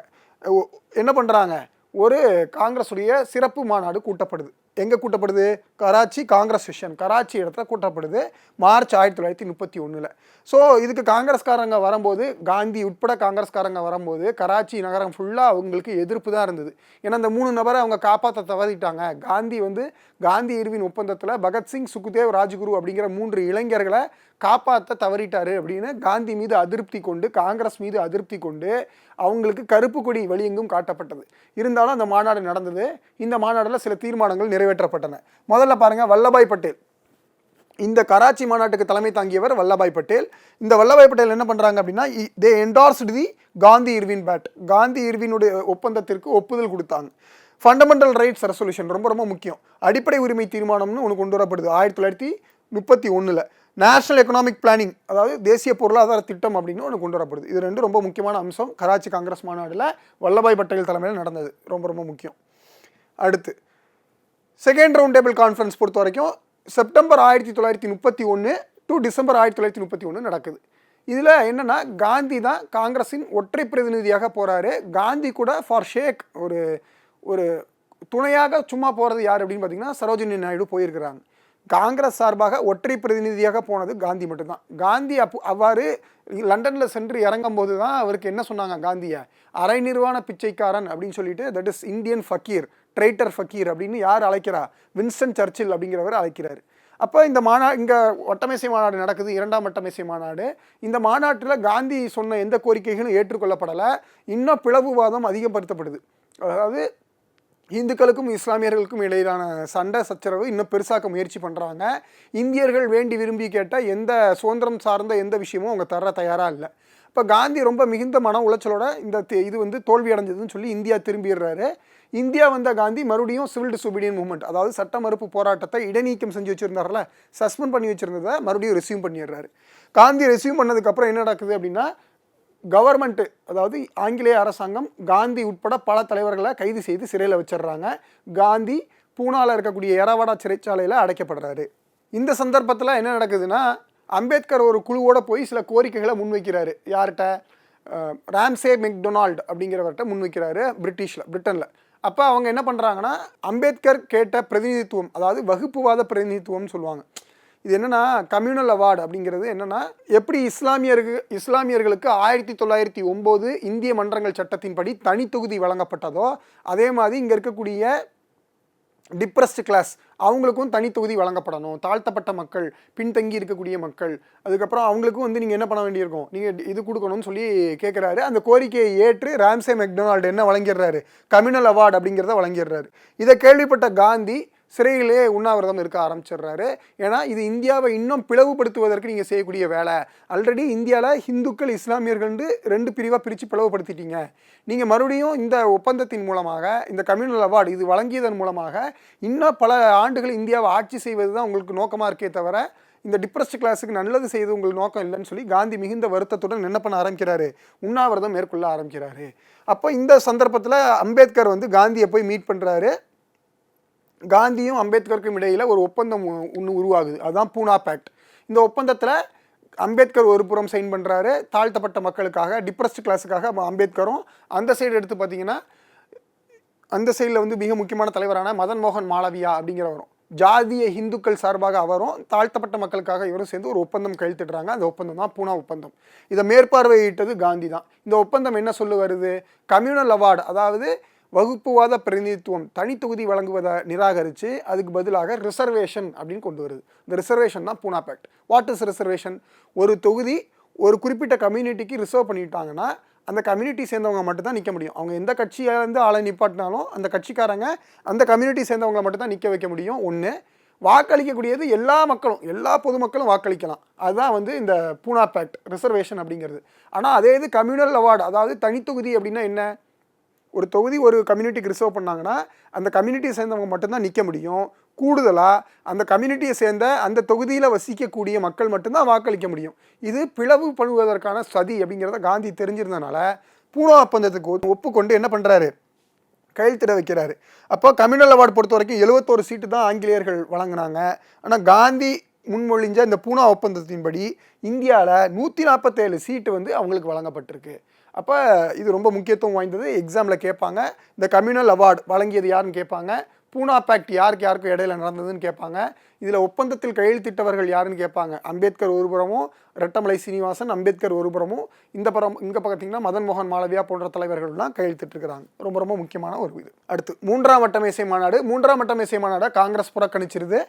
என்ன பண்ணுறாங்க ஒரு காங்கிரஸுடைய சிறப்பு மாநாடு கூட்டப்படுது. எங்கே கூட்டப்படுது? கராச்சி காங்கிரஸ் செஷன் கராச்சி இடத்துல கூட்டப்படுது. மார்ச் ஆயிரத்தி தொள்ளாயிரத்தி முப்பத்தி ஒன்றில் ஸோ இதுக்கு காங்கிரஸ்காரங்க வரும்போது காந்தி உட்பட காங்கிரஸ்காரங்க வரும்போது கராச்சி நகரம் ஃபுல்லாக அவங்களுக்கு எதிர்ப்பு தான் இருந்தது. ஏன்னா அந்த மூணு நபரை அவங்க காப்பாற்ற தவறிட்டாங்க. காந்தி வந்து காந்தி இருவின் ஒப்பந்தத்தில் பகத்சிங் சுக்குதேவ் ராஜ்குரு அப்படிங்கிற மூன்று இளைஞர்களை காப்பாற்ற தவறிட்டாரு அப்படின்னு காந்தி மீது அதிருப்தி கொண்டு காங்கிரஸ் மீது அதிருப்தி கொண்டு அவங்களுக்கு கருப்பு கொடி வழியெங்கும் காட்டப்பட்டது. இருந்தாலும் அந்த மாநாடு நடந்தது. இந்த மாநாடில் சில தீர்மானங்கள் நிறைவேற்றப்பட்டன. முதல்ல பாருங்கள் வல்லபாய் பட்டேல். இந்த கராச்சி மாநாட்டுக்கு தலைமை தாங்கியவர் வல்லபாய் பட்டேல். இந்த வல்லபாய் பட்டேல் என்ன பண்ணுறாங்க அப்படின்னா they endorsed the Gandhi Irwin pact Gandhi இர்வினுடைய ஒப்பந்தத்திற்கு ஒப்புதல் கொடுத்தாங்க. ஃபண்டமெண்டல் ரைட்ஸ் ரெசல்யூஷன் ரொம்ப ரொம்ப முக்கியம். அடிப்படை உரிமை தீர்மானம்னு ஒன்று கொண்டு வரப்படுது. ஆயிரத்தி தொள்ளாயிரத்தி முப்பத்தி ஒன்றில் நேஷனல் எக்கனாமிக் பிளானிங் அதாவது தேசிய பொருளாதார திட்டம் அப்படின்னு ஒன்று கொண்டு வரப்படுது. இது ரெண்டு ரொம்ப முக்கியமான அம்சம். கராச்சி காங்கிரஸ் மாநாட்டில் வல்லபாய் பட்டேல் தலைமையில் நடந்தது. ரொம்ப ரொம்ப முக்கியம். அடுத்து செகண்ட் ரவுண்ட் டேபிள் கான்ஃபரன்ஸ் பொறுத்த வரைக்கும் செப்டம்பர் ஆயிரத்தி தொள்ளாயிரத்தி முப்பத்தி ஒன்று டு டிசம்பர் ஆயிரத்தி தொள்ளாயிரத்தி முப்பத்தி ஒன்று நடக்குது. இதில் என்னென்னா காந்தி தான் காங்கிரஸின் ஒற்றை பிரதிநிதியாக போகிறாரு காந்தி கூட ஃபார் ஷேக் ஒரு ஒரு துணையாக சும்மா போகிறது யார் அப்படின்னு பார்த்தீங்கன்னா சரோஜினி நாயுடு போயிருக்கிறாங்க. காங்கிரஸ் சார்பாக ஒற்றை பிரதிநிதியாக போனது காந்தி மட்டும்தான். காந்தி அப்பு அவ்வாறு லண்டனில் சென்று இறங்கும் போது தான் அவருக்கு என்ன சொன்னாங்க காந்தியை? அரை நிர்வாண பிச்சைக்காரன் அப்படின்னு சொல்லிட்டு that is Indian fakir traitor fakir அப்படின்னு யார் அழைக்கிறா? வின்ஸ்டன் சர்ச்சில் அப்படிங்கிறவர் அழைக்கிறார். அப்போ இந்த மாநா இங்கே ஒட்டமேசை மாநாடு நடக்குது இரண்டாம் ஒட்டமேசை மாநாடு. இந்த மாநாட்டில் காந்தி சொன்ன எந்த கோரிக்கைகளும் ஏற்றுக்கொள்ளப்படலை. இன்னும் பிளவுவாதம் அதிகப்படுத்தப்படுது. அதாவது இந்துக்களுக்கும் இஸ்லாமியர்களுக்கும் இடையிலான சண்டை சச்சரவு இன்னும் பெருசாக்க முயற்சி பண்ணுறாங்க இந்தியர்கள் வேண்டி விரும்பி கேட்டால் எந்த சுதந்திரம் சார்ந்த எந்த விஷயமும் அவங்க தர தயாராக இல்லை. இப்போ காந்தி ரொம்ப மிகுந்த மன உளைச்சலோட இந்த இது வந்து தோல்வி அடைஞ்சதுன்னு சொல்லி இந்தியா திரும்பிடுறாரு. இந்தியா வந்த காந்தி மறுபடியும் சிவில் டிசோபீடியன் மூவ்மெண்ட் அதாவது சட்ட மறுப்பு போராட்டத்தை இடைநீக்கம் செஞ்சு வச்சுருந்தார்ல சஸ்பெண்ட் பண்ணி வச்சுருந்ததை மறுபடியும் ரெசியூம் பண்ணிடுறாரு. காந்தி ரெசியூம் பண்ணதுக்கப்புறம் என்ன நடக்குது அப்படின்னா கவர்மெண்ட்டு அதாவது ஆங்கிலேய அரசாங்கம் காந்தி உட்பட பல தலைவர்களை கைது செய்து சிறையில் வச்சிடுறாங்க. காந்தி பூனாவில் இருக்கக்கூடிய எரவாடா சிறைச்சாலையில் அடைக்கப்படுறாரு. இந்த சந்தர்ப்பத்தில் என்ன நடக்குதுன்னா அம்பேத்கர் ஒரு குழுவோடு போய் சில கோரிக்கைகளை முன்வைக்கிறாரு. யார்கிட்ட? ராம்சே மெக்டொனால்டு அப்படிங்கிறவர்கிட்ட முன்வைக்கிறாரு பிரிட்டிஷில் பிரிட்டனில். அப்போ அவங்க என்ன பண்ணுறாங்கன்னா அம்பேத்கர் கேட்ட பிரதிநிதித்துவம் அதாவது வகுப்புவாத பிரதிநிதித்துவம்னு சொல்லுவாங்க. இது என்னென்னா கம்யூனல் அவார்டு அப்படிங்கிறது என்னென்னா எப்படி இஸ்லாமியருக்கு இஸ்லாமியர்களுக்கு ஆயிரத்தி தொள்ளாயிரத்தி ஒம்பது இந்திய மன்றங்கள் சட்டத்தின்படி தனி தொகுதி வழங்கப்பட்டதோ அதே மாதிரி இங்கே இருக்கக்கூடிய டிப்ரெஸ்டு கிளாஸ் அவங்களுக்கும் தனி தொகுதி வழங்கப்படணும். தாழ்த்தப்பட்ட மக்கள் பின்தங்கி இருக்கக்கூடிய மக்கள். அதுக்கப்புறம் அவங்களுக்கும் வந்து நீங்கள் என்ன பண்ண வேண்டியிருக்கும்? நீங்கள் இது கொடுக்கணும்னு சொல்லி கேட்குறாரு அந்த கோரிக்கையை ஏற்று ராம்சே மெக்டொனால்டு என்ன வழங்கிடுறாரு? கம்யூனல் அவார்டு அப்படிங்கிறத வழங்கிடுறாரு. இதை கேள்விப்பட்ட காந்தி சிறையிலே உண்ணாவிரதம் இருக்க ஆரம்பிச்சிடுறாரு. ஏன்னா இது இந்தியாவை இன்னும் பிளவுபடுத்துவதற்கு நீங்கள் செய்யக்கூடிய வேலை. ஆல்ரெடி இந்தியாவில் ஹிந்துக்கள் இஸ்லாமியர்கள்னு ரெண்டு பிரிவாக பிரித்து பிளவுபடுத்திட்டீங்க. நீங்கள் மறுபடியும் இந்த ஒப்பந்தத்தின் மூலமாக இந்த கம்யூனல் அவார்டு இது வழங்கியதன் மூலமாக இன்னும் பல ஆண்டுகள் இந்தியாவை ஆட்சி செய்வது தான் உங்களுக்கு நோக்கமாக இருக்கே தவிர இந்த டிப்ரெஸ்ட் கிளாஸுக்கு நல்லது செய்து உங்களுக்கு நோக்கம் இல்லைன்னு சொல்லி காந்தி மிகுந்த வருத்தத்துடன் என்ன பண்ண ஆரம்பிக்கிறாரு? உண்ணாவிரதம் மேற்கொள்ள ஆரம்பிக்கிறாரு. அப்போ இந்த சந்தர்ப்பத்தில் அம்பேத்கர் வந்து காந்தியை போய் மீட் பண்ணுறாரு காந்தியும் அம்பேத்கருக்கும் இடையில் ஒரு ஒப்பந்தம் ஒன்று உருவாகுது. அதுதான் பூனா பேக்ட் இந்த ஒப்பந்தத்தில் அம்பேத்கர் ஒரு புறம் சைன் பண்ணுறாரு தாழ்த்தப்பட்ட மக்களுக்காக டிப்ரெஸ்ட் கிளாஸுக்காக அம்பேத்கரும். அந்த சைடு எடுத்து பார்த்தீங்கன்னா அந்த சைடில் வந்து மிக முக்கியமான தலைவரான மதன் மோகன் மாளவியா அப்படிங்கிறவரும். ஜாதிய இந்துக்கள் சார்பாக அவரும் தாழ்த்தப்பட்ட மக்களுக்காக இவரும் சேர்ந்து ஒரு ஒப்பந்தம் கையெழுத்திடுறாங்க. அந்த ஒப்பந்தம் தான் பூனா ஒப்பந்தம். இதை மேற்பார்வையிட்டது காந்தி தான் இந்த ஒப்பந்தம் என்ன சொல்ல வருது கம்யூனல் அவார்டு அதாவது வகுப்புவாத பிரதிநிதித்துவம் தனித்தொகுதி வழங்குவதை நிராகரித்து அதுக்கு பதிலாக ரிசர்வேஷன் அப்படின்னு கொண்டு வருது. இந்த ரிசர்வேஷன் தான் Poona pact what is reservation ஒரு தொகுதி ஒரு குறிப்பிட்ட கம்யூனிட்டிக்கு ரிசர்வ் பண்ணிட்டாங்கன்னா அந்த கம்யூனிட்டி சேர்ந்தவங்க மட்டும் தான் நிற்க முடியும். அவங்க எந்த கட்சியிலேருந்து ஆளை நிப்பாட்டினாலும் அந்த கட்சிக்காரங்க அந்த கம்யூனிட்டி சேர்ந்தவங்க மட்டும் தான் நிற்க வைக்க முடியும். ஒன்று வாக்களிக்கக்கூடியது எல்லா மக்களும் எல்லா பொதுமக்களும் வாக்களிக்கலாம். அதுதான் வந்து இந்த பூனா பேக்ட் ரிசர்வேஷன் அப்படிங்கிறது. ஆனால் அதே இது கம்யூனல் அவார்டு அதாவது தனித்தொகுதி அப்படின்னா என்ன? ஒரு தொகுதி ஒரு கம்யூனிட்டிக்கு ரிசர்வ் பண்ணாங்கன்னா அந்த கம்யூனிட்டியை சேர்ந்தவங்க மட்டும்தான் நிற்க முடியும். கூடுதலாக அந்த கம்யூனிட்டியை சேர்ந்த அந்த தொகுதியில் வசிக்கக்கூடிய மக்கள் மட்டும்தான் வாக்களிக்க முடியும். இது பிளவு பண்ணுவதற்கான சதி அப்படிங்கிறத காந்தி தெரிஞ்சிருந்தனால பூனா ஒப்பந்தத்துக்கு ஒப்புக்கொண்டு என்ன பண்ணுறாரு கையெழுத்திட வைக்கிறாரு. அப்போ கம்யூனல் அவார்டு பொறுத்த வரைக்கும் எழுபத்தோரு சீட்டு தான் ஆங்கிலேயர்கள் வழங்கினாங்க. ஆனால் காந்தி முன்மொழிஞ்ச இந்த பூனா ஒப்பந்தத்தின்படி இந்தியாவில் நூற்றி நாற்பத்தேழு சீட்டு வந்து அவங்களுக்கு வழங்கப்பட்டிருக்கு. அப்போ இது ரொம்ப முக்கியத்துவம் வாய்ந்தது. எக்ஸாமில் கேட்பாங்க. இந்த கம்யூனல் அவார்டு வழங்கியது யாருன்னு கேட்பாங்க. பூனா பேக்ட் யாருக்கு யாருக்கும் இடையில நடந்ததுன்னு கேட்பாங்க. இதில் ஒப்பந்தத்தில் கையெழுத்திட்டவர்கள் யாருன்னு கேட்பாங்க. அம்பேத்கர் ஒருபுறமும் ரெட்டமலை சீனிவாசன் அம்பேத்கர் ஒருபுறமும் இந்த புறம் இங்கே பார்த்தீங்கன்னா மதன் மோகன் மாளவியா போன்ற தலைவர்கள்லாம் கையெழுத்திட்டிருக்கிறாங்க. ரொம்ப ரொம்ப முக்கியமான ஒரு இது. அடுத்து மூன்றாம் வட்ட மேசை மாநாடு. மூன்றாம் வட்ட மேசை மாநாடை காங்கிரஸ் புறக்கணிச்சிருது.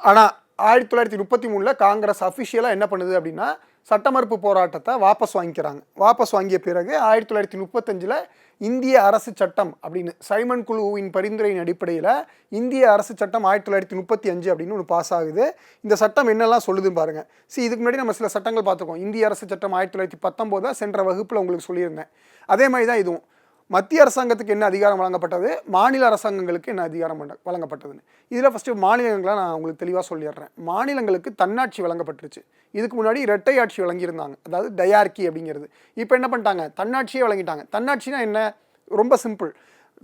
ஆனால் ஆயிரத்தி தொள்ளாயிரத்தி முப்பத்தி மூணில் காங்கிரஸ் அஃபிஷியலாக என்ன பண்ணுது அப்படின்னா சட்டமறுப்பு போராட்டத்தை வாபஸ் வாங்கிக்கிறாங்க. வாபஸ் வாங்கிய பிறகு ஆயிரத்தி தொள்ளாயிரத்தி முப்பத்தஞ்சில் இந்திய அரசு சட்டம் அப்படின்னு சைமன் குழுவின் பரிந்துரையின் அடிப்படையில் இந்திய அரசு சட்டம் ஆயிரத்தி தொள்ளாயிரத்தி முப்பத்தி அஞ்சு அப்படின்னு ஒன்று பாஸ் ஆகுது. இந்த சட்டம் என்னெல்லாம் சொல்லுதுன்னு பாருங்க. See இதுக்கு முன்னாடி நம்ம சில சட்டங்கள் பார்த்துருக்கோம். இந்திய அரசு சட்டம் ஆயிரத்தி தொள்ளாயிரத்தி பத்தொம்போதை சென்ற வகுப்பில் உங்களுக்கு சொல்லியிருந்தேன். அதே மாதிரி தான் இதுவும். மத்திய அரசாங்கத்துக்கு என்ன அதிகாரம் வழங்கப்பட்டது? மாநில அரசாங்கங்களுக்கு என்ன அதிகாரம் வழங்க- வழங்கப்பட்டதுன்னு. இதில் ஃபஸ்ட்டு மாநிலங்களை நான் உங்களுக்கு தெளிவாக சொல்லிடுறேன். மாநிலங்களுக்கு தன்னாட்சி வழங்கப்பட்டுருச்சு. இதுக்கு முன்னாடி இரட்டை ஆட்சி வழங்கியிருந்தாங்க. அதாவது டயார்கி அப்படிங்கிறது. இப்போ என்ன பண்ணிட்டாங்க? தன்னாட்சியே வழங்கிட்டாங்க. தன்னாட்சினா என்ன? ரொம்ப சிம்பிள்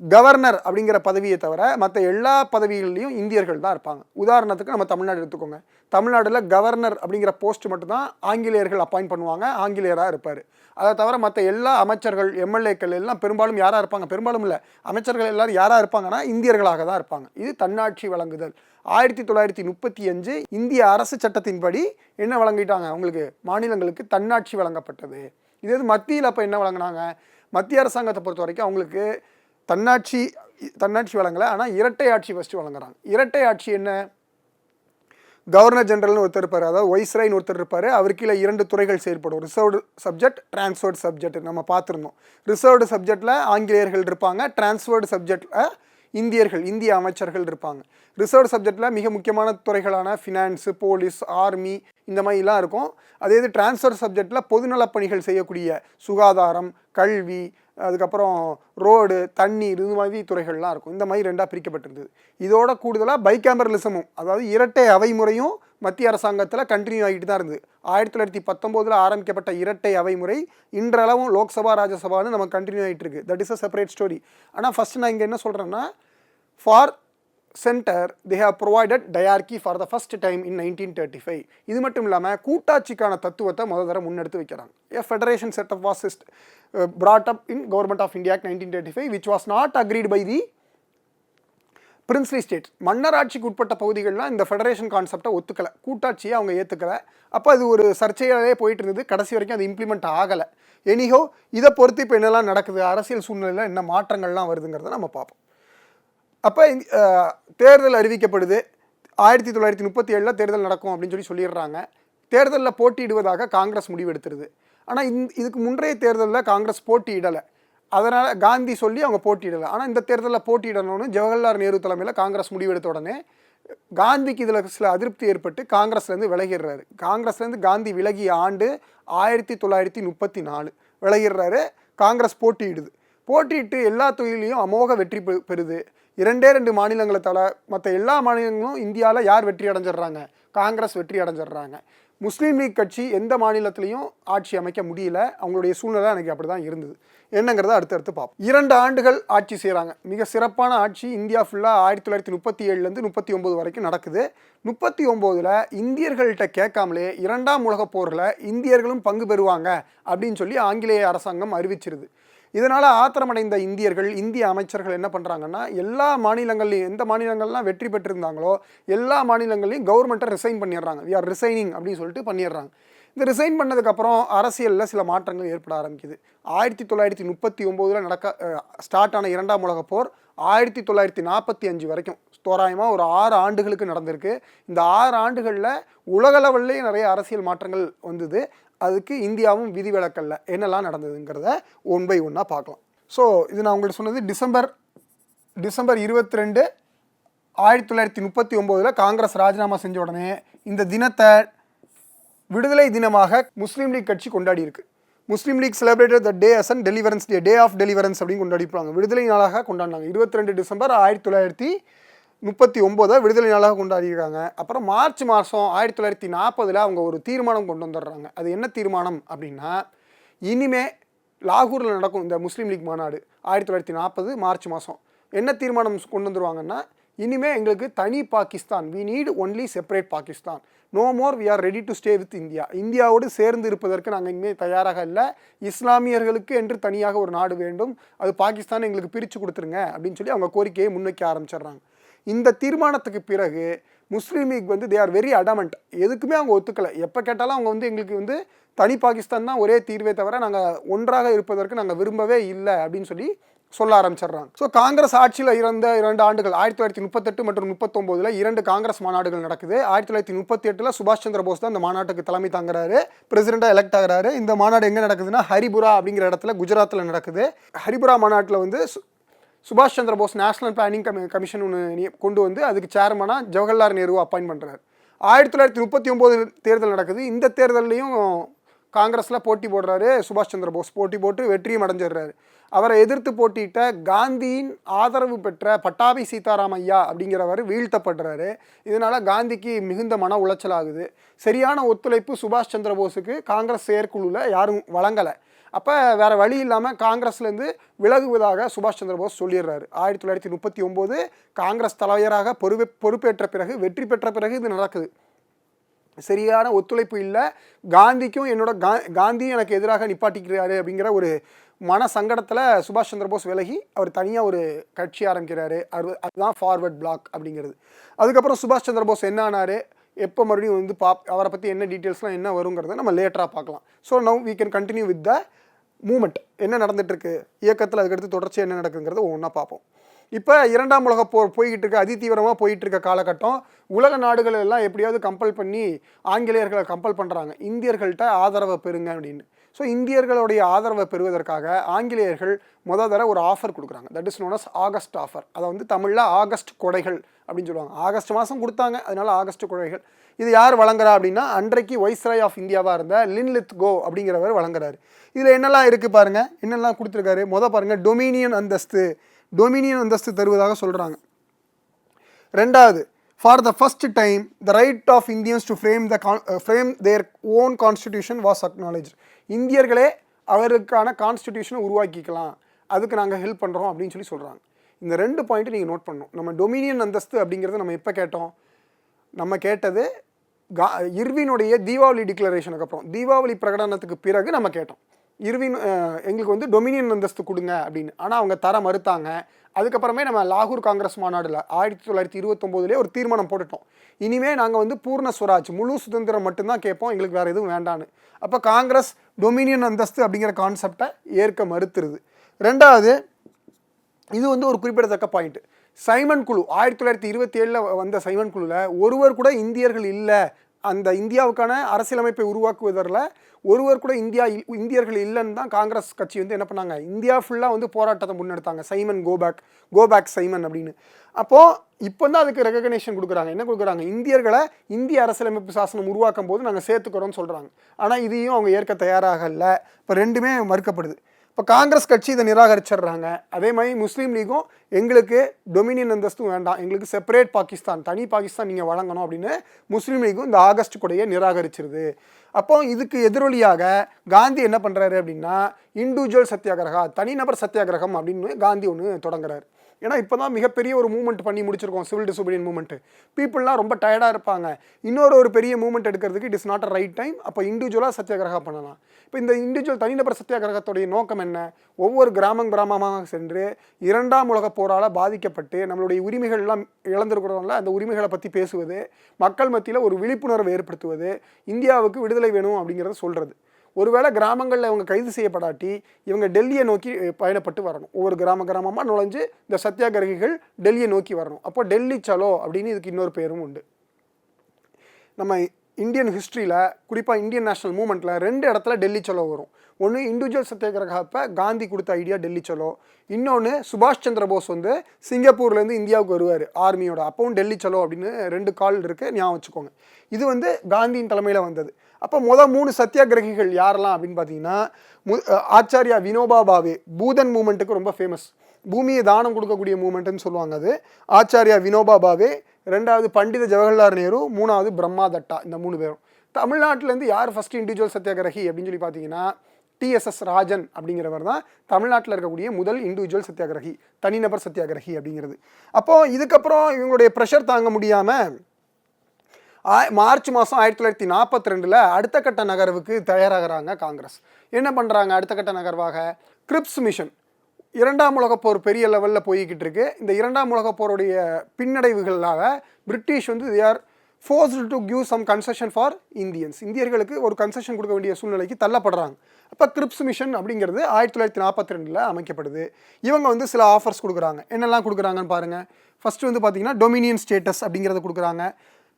கவர்னர் அப்படிங்கிற பதவியை தவிர மற்ற எல்லா பதவிகள்லையும் இந்தியர்கள் தான் இருப்பாங்க. உதாரணத்துக்கு நம்ம தமிழ்நாடு எடுத்துக்கோங்க. தமிழ்நாட்டில் கவர்னர் அப்படிங்கிற போஸ்ட் மட்டும்தான் ஆங்கிலேயர்கள் அப்பாயிண்ட் பண்ணுவாங்க. ஆங்கிலேயராக இருப்பார். அதை தவிர மற்ற எல்லா அமைச்சர்கள் எம்எல்ஏக்கள் எல்லாம் பெரும்பாலும் யாராக இருப்பாங்க? பெரும்பாலும் இல்லை. அமைச்சர்கள் எல்லாரும் யாராக இருப்பாங்கன்னா இந்தியர்களாக தான் இருப்பாங்க. இது தன்னாட்சி வழங்குதல். ஆயிரத்தி தொள்ளாயிரத்தி முப்பத்தி அஞ்சு இந்திய அரசு சட்டத்தின்படி என்ன வழங்கிட்டாங்க? அவங்களுக்கு மாநிலங்களுக்கு தன்னாட்சி வழங்கப்பட்டது. இதே இது மத்தியில் அப்போ என்ன வழங்கினாங்க? மத்திய அரசாங்கத்தை பொறுத்த வரைக்கும் அவங்களுக்கு தன்னாட்சி தன்னாட்சி வழங்கலை. ஆனால் இரட்டை ஆட்சி ஃபஸ்ட்டு வழங்குறாங்க. இரட்டை ஆட்சி என்ன? கவர்னர் ஜெனரல்னு ஒருத்தர் இருப்பார். அதாவது ஒய்ஸ்ரைன்னு ஒருத்தர் இருப்பார். அவர் கீழே இரண்டு துறைகள் செயல்படும். ரிசர்வ்டு சப்ஜெக்ட் டிரான்ஸ்ஃபர்டு சப்ஜெக்ட் நம்ம பார்த்துருந்தோம். ரிசர்வ்டு சப்ஜெக்டில் ஆங்கிலேயர்கள் இருப்பாங்க. டிரான்ஸ்ஃபர்டு சப்ஜெக்டில் இந்தியர்கள் இந்திய அமைச்சர்கள் இருப்பாங்க. ரிசர்வ் சப்ஜெக்டில் மிக முக்கியமான துறைகளான ஃபினான்ஸு போலீஸ் ஆர்மி இந்த மாதிரிலாம் இருக்கும். அதே இது டிரான்ஸ்ஃபர் சப்ஜெக்டில் பொதுநலப் பணிகள் செய்யக்கூடிய சுகாதாரம் கல்வி அதுக்கப்புறம் ரோடு தண்ணீர் இது மாதிரி துறைகள்லாம் இருக்கும். இந்த மாதிரி ரெண்டாக பிரிக்கப்பட்டிருந்தது. இதோட கூடுதலாக பைகேமரலிசமும் அதாவது இரட்டை அவை முறையும் மத்திய அரசாங்கத்தில் கண்டினியூ ஆகிட்டு தான் இருந்தது. ஆயிரத்தி தொள்ளாயிரத்தி பத்தொம்போதில் ஆரம்பிக்கப்பட்ட இரட்டை அவை முறை இன்றளவும் லோக்சபா ராஜ்யசபான்னு நம்ம கண்டினியூ ஆகிட்டு இருக்கு. That is a separate story ஆனால் ஃபஸ்ட் நான் இங்கே என்ன சொல்கிறேன்னா for centre they have provided dyarchy for the first time in nineteen thirty five இது மட்டும் இல்லாமல் கூட்டாட்சிக்கான தத்துவத்தை முதல் தர முன்னெடுத்து வைக்கிறாங்க. A federation set of was brought up in government of India Act 1935 which was not agreed by the princely state மன்னர் ஆட்சிக்கு உட்பட்ட பகுதிகள்லாம் இந்த ஃபெடரேஷன் கான்செப்டை ஒத்துக்கலை. கூட்டாட்சியை அவங்க ஏற்றுக்கலை அப்போ அது ஒரு சர்ச்சையாலே போயிட்டு இருந்தது. கடைசி வரைக்கும் அது இம்ப்ளிமெண்ட் ஆகலை. எனிஹோ இதை பொறுத்து இப்போ என்னெல்லாம் நடக்குது? அரசியல் சூழ்நிலையில் என்ன மாற்றங்கள்லாம் வருதுங்கிறத நம்ம பார்ப்போம். அப்போ தேர்தல் அறிவிக்கப்படுது. ஆயிரத்தி தொள்ளாயிரத்தி முப்பத்தி ஏழில் தேர்தல் நடக்கும் அப்படின்னு சொல்லி சொல்லிடுறாங்க. தேர்தலில் போட்டியிடுவதாக காங்கிரஸ் முடிவெடுத்துருது. ஆனால் இந்த இதுக்கு முன்றைய தேர்தலில் காங்கிரஸ் போட்டியிடலை. அதனால் காந்தி சொல்லி அவங்க போட்டியிடலை. ஆனால் இந்த தேர்தலில் போட்டியிடணும்னு ஜவஹர்லால் நேரு தலைமையில் காங்கிரஸ் முடிவெடுத்த உடனே காந்திக்கு இதில் சில அதிருப்தி ஏற்பட்டு காங்கிரஸ்லேருந்து விலகிடுறாரு. காங்கிரஸ்லேருந்து காந்தி விலகிய ஆண்டு ஆயிரத்தி தொள்ளாயிரத்தி முப்பத்தி நாலு விலகிடுறாரு. காங்கிரஸ் போட்டியிடுது. போட்டியிட்டு எல்லா தொழிலையும் அமோக வெற்றி பெ- பெறுது. இரண்டே ரெண்டு மாநிலங்களை தவிர மற்ற எல்லா மாநிலங்களும் இந்தியாவில் யார் வெற்றி அடைஞ்சிடுறாங்க? காங்கிரஸ் வெற்றி அடைஞ்சிடுறாங்க. முஸ்லீம் லீக் கட்சி எந்த மாநிலத்திலையும் ஆட்சி அமைக்க முடியல. அவங்களுடைய சூழ்நிலை எனக்கு அப்படி தான் இருந்தது. என்னங்கிறத அடுத்தடுத்து பார்ப்போம். இரண்டு ஆண்டுகள் ஆட்சி செய்கிறாங்க மிக சிறப்பான ஆட்சி இந்தியா ஃபுல்லாக ஆயிரத்தி தொள்ளாயிரத்தி முப்பத்தி ஏழுலேருந்து முப்பத்தி ஒம்பது வரைக்கும் நடக்குது. முப்பத்தி ஒம்போதில் இந்தியர்கள்ட்ட கேட்காமலே இரண்டாம் உலகப் போரில் இந்தியர்களும் பங்கு பெறுவாங்க அப்படின்னு சொல்லி ஆங்கிலேய அரசாங்கம் அறிவிச்சிருது. இதனால் ஆத்திரமடைந்த இந்தியர்கள் இந்திய அமைச்சர்கள் என்ன பண்ணுறாங்கன்னா எல்லா மாநிலங்கள்லையும் எந்த மாநிலங்கள்லாம் வெற்றி பெற்றிருந்தாங்களோ எல்லா மாநிலங்கள்லையும் கவர்மெண்ட்டை ரிசைன் பண்ணிடுறாங்க. வி ஆர் ரிசைனிங் அப்படின்னு சொல்லிட்டு பண்ணிடுறாங்க. இந்த ரிசைன் பண்ணதுக்கப்புறம் அரசியலில் சில மாற்றங்கள் ஏற்பட ஆரம்பிக்குது. ஆயிரத்தி தொள்ளாயிரத்தி முப்பத்தி ஒம்போதில் நடக்க ஸ்டார்ட் ஆன இரண்டாம் உலகப் போர் ஆயிரத்தி தொள்ளாயிரத்தி நாற்பத்தி அஞ்சு வரைக்கும். தோராயமாக ஒரு ஆறு ஆண்டுகளுக்கு நடந்திருக்கு. இந்த ஆறு ஆண்டுகளில் உலகளவிலே நிறைய அரசியல் மாற்றங்கள் வந்தது. அதுக்கு இந்தியாவும் விதிவிலக்கல்ல. என்னெல்லாம் நடந்ததுங்கிறத ஒன் பை ஒன்னாக பார்க்கலாம். ஸோ இது நான் உங்களுக்கு சொன்னது டிசம்பர் டிசம்பர் இருபத்தி ரெண்டு ஆயிரத்தி தொள்ளாயிரத்தி முப்பத்தி ஒம்போதில் காங்கிரஸ் ராஜினாமா செஞ்ச உடனே இந்த தினத்தை விடுதலை தினமாக முஸ்லீம் லீக் கட்சி கொண்டாடி இருக்கு. Muslim League celebrated the day as and deliverance day day of deliverance அப்படின்னு கொண்டாடிப்பாங்க விடுதலை நாளாக கொண்டாடினாங்க. இருபத்தி ரெண்டு டிசம்பர் ஆயிரத்தி தொள்ளாயிரத்தி முப்பத்தி ஒம்போதை விடுதலை நாளாக கொண்டாடியிருக்காங்க. அப்புறம் மார்ச் மாதம் ஆயிரத்தி தொள்ளாயிரத்தி நாற்பதில் அவங்க ஒரு தீர்மானம் கொண்டு வந்துடுறாங்க. அது என்ன தீர்மானம் அப்படின்னா இனிமே லாகூரில் நடக்கும் இந்த முஸ்லீம் லீக் மாநாடு ஆயிரத்தி தொள்ளாயிரத்தி நாற்பது மார்ச் மாதம். என்ன தீர்மானம் கொண்டு வந்துருவாங்கன்னா இனிமே எங்களுக்கு தனி Pakistan we need only separate Pakistan. No more we are ready to stay with India. இந்தியாவோடு சேர்ந்து இருப்பதற்கு நாங்கள் இனிமேல் தயாராக இல்லை. இஸ்லாமியர்களுக்கு என்று தனியாக ஒரு நாடு வேண்டும். அது பாகிஸ்தான் எங்களுக்கு பிரித்து கொடுத்துருங்க அப்படின்னு சொல்லி அவங்க கோரிக்கையை முன்வைக்க ஆரம்பிச்சிடுறாங்க. இந்த தீர்மானத்துக்கு பிறகு முஸ்லீம் லீக் வந்து தே ஆர் வெரி அடமெண்ட் எதுக்குமே அவங்க ஒத்துக்கலை. எப்போ கேட்டாலும் அவங்க வந்து எங்களுக்கு வந்து தனி பாகிஸ்தான் தான் ஒரே தீர்வே தவிர நாங்கள் ஒன்றாக இருப்பதற்கு நாங்கள் விரும்பவே இல்லை அப்படின்னு சொல்லி சொல்ல ஆரம்பிச்சிடுறாங்க. ஸோ காங்கிரஸ் ஆட்சியில் இருந்த இரண்டு ஆண்டுகள் ஆயிரத்தி தொள்ளாயிரத்தி முப்பத்தெட்டு மற்றும் முப்பத்தொம்போதில் இரண்டு காங்கிரஸ் மாநாடுகள் நடக்குது. ஆயிரத்தி தொள்ளாயிரத்தி முப்பத்தி எட்டில் சுபாஷ் சந்திர போஸ் தான் இந்த மாநாட்டுக்கு தலைமை தாங்குறாரு. பிரசிடெண்ட்டாக எலெக்ட் ஆகிறாரு. இந்த மாநாடு எங்கே நடக்குதுன்னா ஹரிபுரா அப்படிங்கிற இடத்துல குஜராத்தில் நடக்குது. ஹரிபுரா மாநாட்டில் வந்து சுபாஷ் சந்திர போஸ் நேஷனல் பிளானிங் கமி கமிஷன் ஒன்று கொண்டு வந்து அதுக்கு சேர்மனாக ஜவஹர்லால் நேரு அப்பாயின்ட் பண்ணுறாரு ஆயிரத்தி தொள்ளாயிரத்தி முப்பத்தி ஒம்பது தேர்தல் நடக்குது. இந்த தேர்தல்லையும் காங்கிரஸில் போட்டி போடுறாரு சுபாஷ் சந்திர போஸ். போட்டி போட்டு வெற்றியும் அடைஞ்சிடுறாரு. அவரை எதிர்த்து போட்டியிட்ட காந்தியின் ஆதரவு பெற்ற பட்டாபி சீதாராம் ஐயா அப்படிங்கிறவர் வீழ்த்தப்படுறாரு. இதனால் காந்திக்கு மிகுந்த மன உளைச்சல் ஆகுது சரியான ஒத்துழைப்பு சுபாஷ் சந்திர போஸுக்கு காங்கிரஸ் செயற்குழுவில் யாரும் வழங்கலை. அப்போ வேறு வழி இல்லாமல் காங்கிரஸ்லேருந்து விலகுவதாக சுபாஷ் சந்திர போஸ் சொல்லிடுறாரு. ஆயிரத்தி தொள்ளாயிரத்தி முப்பத்தி ஒம்போது காங்கிரஸ் தலைவராக பொறுப்பு பொறுப்பேற்ற பிறகு வெற்றி பெற்ற பிறகு இது நடக்குது. சரியான ஒத்துழைப்பு இல்லை. காந்திக்கும் என்னோட கா காந்தியும் எனக்கு எதிராக நிப்பாட்டிக்கிறாரு அப்படிங்கிற ஒரு மன சங்கடத்தில் சுபாஷ் சந்திர போஸ் விலகி அவர் தனியாக ஒரு கட்சி ஆரம்பிக்கிறாரு. அது அதுதான் ஃபார்வர்ட் பிளாக் அப்படிங்கிறது. அதுக்கப்புறம் சுபாஷ் சந்திர போஸ் என்ன ஆனார்? எப்போ மறுபடியும் வந்து பாப் அவரை பற்றி என்ன டீட்டெயில்ஸ்லாம் என்ன வருங்கிறத நம்ம லேட்டராக பார்க்கலாம். So now we can continue with the movement என்ன நடந்துகிட்ருக்கு இயக்கத்தில் அதுக்கடுத்து தொடர்ச்சி என்ன நடக்குங்கிறத ஒன்றா பார்ப்போம். இப்போ இரண்டாம் உலக போர் போய்கிட்டு இருக்க. அதிதீவிரமாக போயிட்டு இருக்க காலகட்டம். உலக நாடுகள் எல்லாம் எப்படியாவது கம்பல் பண்ணி ஆங்கிலேயர்களை கம்பல் பண்ணுறாங்க இந்தியர்கள்ட்ட ஆதரவை பெறுங்க அப்படின்னு. ஸோ இந்தியர்களுடைய ஆதரவை பெறுவதற்காக ஆங்கிலேயர்கள் முத தர ஒரு ஆஃபர் கொடுக்குறாங்க. That is known as August offer அதை வந்து தமிழில் ஆகஸ்ட் கொடைகள் அப்படின்னு சொல்லுவாங்க. ஆகஸ்ட் மாதம் கொடுத்தாங்க. அதனால ஆகஸ்ட் குழைகள் இது யார் வழங்குறா அப்படின்னா அன்றைக்கு வைஸ்ராய் ஆஃப் இந்தியாவாக இருந்த லின்லித் கோ அப்படிங்கிறவர் வழங்குறாரு. இதில் என்னெல்லாம் இருக்குது பாருங்க. என்னெல்லாம் கொடுத்துருக்காரு? முத பாருங்கள் டொமினியன் அந்தஸ்து டொமினியன் அந்தஸ்து தருவதாக சொல்கிறாங்க ரெண்டாவது for the first time the right of Indians to frame the frame their own constitution was acknowledge இந்தியர்களே அவருக்கான கான்ஸ்டிடியூஷனை உருவாக்கிக்கலாம். அதுக்கு நாங்கள் ஹெல்ப் பண்ணுறோம் அப்படின்னு சொல்லி சொல்கிறாங்க இந்த ரெண்டு பாயிண்ட்டு நீங்கள் நோட் பண்ணணும். நம்ம டொமினியன் அந்தஸ்து அப்படிங்கிறத நம்ம எப்போ கேட்டோம்? நம்ம கேட்டது கா இர்வினுடைய தீபாவளி டிக்ளரேஷனுக்கு அப்புறம். தீபாவளி பிரகடனத்துக்கு பிறகு நம்ம கேட்டோம். இர்வின் எங்களுக்கு வந்து டொமினியன் அந்தஸ்து கொடுங்க அப்படின்னு. ஆனால் அவங்க தர மறுத்தாங்க. அதுக்கப்புறமே நம்ம லாகூர் காங்கிரஸ் மாநாடில் ஆயிரத்தி தொள்ளாயிரத்தி இருபத்தொம்போதுலேயே ஒரு தீர்மானம் போட்டுட்டோம். இனிமேல் நாங்கள் வந்து பூர்ண சுவராஜ் முழு சுதந்திரம் மட்டும்தான் கேட்போம். எங்களுக்கு வேறு எதுவும் வேண்டான்னு. அப்போ காங்கிரஸ் டொமினியன் அந்தஸ்து அப்படிங்கிற கான்செப்டை ஏற்க மறுத்துருது. ரெண்டாவது இது வந்து ஒரு குறிப்பிடத்தக்க பாயிண்ட் சைமன் குழு ஆயிரத்தி தொள்ளாயிரத்தி இருபத்தி ஏழில் வந்த சைமன் குழுவில் ஒருவர் கூட இந்தியர்கள் இல்லை. அந்த இந்தியாவுக்கான அரசியலமைப்பை உருவாக்குவதில் ஒருவர் கூட இந்தியா இல்- இந்தியர்கள் இல்லைன்னு தான் காங்கிரஸ் கட்சி வந்து என்ன பண்ணாங்க? இந்தியா ஃபுல்லாக வந்து போராட்டத்தை முன்னெடுத்தாங்க. Simon go back go back Simon அப்படின்னு. அப்போது இப்போ தான் அதுக்கு ரெகக்னேஷன் கொடுக்குறாங்க. என்ன கொடுக்குறாங்க? இந்தியர்களை இந்திய அரசியலமைப்பு சாசனம் உருவாக்கும் போது நாங்கள் சேர்த்துக்கிறோம்னு சொல்கிறாங்க ஆனால் இதையும் அவங்க ஏற்க தயாராக இல்லை இப்போ ரெண்டுமே மறுக்கப்படுது. இப்போ காங்கிரஸ் கட்சி இதை நிராகரிச்சிடுறாங்க. அதே மாதிரி முஸ்லீம் லீகும் எங்களுக்கு டொமினியன் அந்தஸ்தும் வேண்டாம். எங்களுக்கு செப்பரேட் பாகிஸ்தான் தனி பாகிஸ்தான் நீங்கள் வழங்கணும் அப்படின்னு முஸ்லீம் லீகும் இந்த ஆகஸ்ட் கூடையே நிராகரிச்சிருது. அப்போ இதுக்கு எதிரொலியாக காந்தி என்ன பண்ணுறாரு அப்படின்னா இண்டிவிஜுவல் சத்தியாகிரகா தனிநபர் சத்தியாகிரகம் அப்படின்னு காந்தி ஒன்று தொடங்குறாரு. ஏன்னா இப்போ தான் மிகப்பெரிய ஒரு மூவ்மெண்ட் பண்ணி முடிச்சிருக்கோம் சிவில் டிசோபீடியன் மூவ்மெண்ட் பீப்புளெலாம் ரொம்ப டயர்டாக இருப்பாங்க. இன்னொரு ஒரு பெரிய மூவ்மெண்ட் எடுக்கிறதுக்கு it is not a right time அப்போ இண்டிவிஜுவலாக சத்தியாகிரகம் பண்ணலாம். இப்போ இந்த இண்டிவிஜுவல் தனிநபர் சத்தியாகிரகத்துடைய நோக்கம் என்ன? ஒவ்வொரு கிராமம் கிராமமாக சென்று இரண்டாம் உலகப் போரால் பாதிக்கப்பட்டு நம்மளுடைய உரிமைகள்லாம் இழந்திருக்கிறோம்ல அந்த உரிமைகளை பற்றி பேசுவது மக்கள் மத்தியில் ஒரு விழிப்புணர்வை ஏற்படுத்துவது இந்தியாவுக்கு விடுதலை வேணும் அப்படிங்கிறத சொல்கிறது ஒருவேளை கிராமங்களில் இவங்க கைது செய்யப்படாட்டி இவங்க டெல்லியை நோக்கி பயணப்பட்டு வரணும். ஒவ்வொரு கிராம கிராமமாக நுழைஞ்சு இந்த சத்தியாகிரகிகள் டெல்லியை நோக்கி வரணும். அப்போ டெல்லி சலோ அப்படின்னு இதுக்கு இன்னொரு பேரும் உண்டு. நம்ம இந்தியன் ஹிஸ்ட்ரியில் குறிப்பாக இந்தியன் நேஷனல் மூமெண்ட்டில் ரெண்டு இடத்துல டெல்லி சலோ வரும். ஒன்று இண்டிவிஜுவல் சத்தியாகிரக அப்போ காந்தி கொடுத்த ஐடியா டெல்லி சலோ. இன்னொன்று சுபாஷ் சந்திர போஸ் வந்து சிங்கப்பூர்லேருந்து இந்தியாவுக்கு வருவார் ஆர்மியோட. அப்பவும் டெல்லி சலோ அப்படின்னு ரெண்டு கால் இருக்குது ஞாபகம் வச்சுக்கோங்க. இது வந்து காந்தியின் தலைமையில் வந்தது. அப்போ மொதல் மூணு சத்தியாகிரகிகள் யாரெல்லாம் அப்படின்னு பார்த்தீங்கன்னா மு- ஆச்சாரியா வினோபா பாவே பூதன் மூமெண்ட்டுக்கு ரொம்ப ஃபேமஸ் பூமியை தானம் கொடுக்கக்கூடிய மூமெண்ட்னு சொல்லுவாங்க அது. ஆச்சாரியா வினோபா பாவே ரெண்டாவது பண்டித ஜவஹர்லால் நேரு மூணாவது பிரம்மா தட்டா இந்த மூணு பேரும். தமிழ்நாட்டிலேருந்து யார் ஃபர்ஸ்ட் இண்டிவிஜுவல் சத்தியாகிரகி அப்படின்னு சொல்லி பார்த்தீங்கன்னா டிஎஸ்எஸ் ராஜன் அப்படிங்கிறவர் தான் தமிழ்நாட்டில் இருக்கக்கூடிய முதல் இண்டிவிஜுவல் சத்தியாகிரகி தனிநபர் சத்தியாகிரகி அப்படிங்கிறது. அப்போது இதுக்கப்புறம் இவங்களுடைய ப்ரெஷர் தாங்க முடியாமல் மார்ச் மாதம் ஆயிரத்தி தொள்ளாயிரத்தி நாற்பத்தி ரெண்டில் அடுத்த கட்ட நகர்வுக்கு தயாராகிறாங்க காங்கிரஸ். என்ன பண்ணுறாங்க அடுத்த கட்ட நகர்வாக? கிரிப்ஸ் மிஷன் இரண்டாம் உலகப் போர் பெரிய லெவலில் போய்கிட்டு இருக்கு. இந்த இரண்டாம் உலகப் போருடைய பின்னடைவுகளாக பிரிட்டிஷ் வந்து they are force to give some concession for Indians இந்தியர்களுக்கு ஒரு கன்செஷன் கொடுக்க வேண்டிய சூழ்நிலைக்கு தள்ளப்படுறாங்க. அப்போ கிரிப்ஸ் மிஷன் அப்படிங்கிறது ஆயிரத்தி தொள்ளாயிரத்தி நாற்பத்தி ரெண்டில் அமைக்கப்படுது. இவங்க வந்து சில ஆஃபர்ஸ் கொடுக்குறாங்க. என்னெல்லாம் கொடுக்குறாங்கன்னு பாருங்கள் ஃபஸ்ட்டு வந்து பார்த்தீங்கன்னா டொமினியன் ஸ்டேட்டஸ் அப்படிங்கிறத கொடுக்குறாங்க.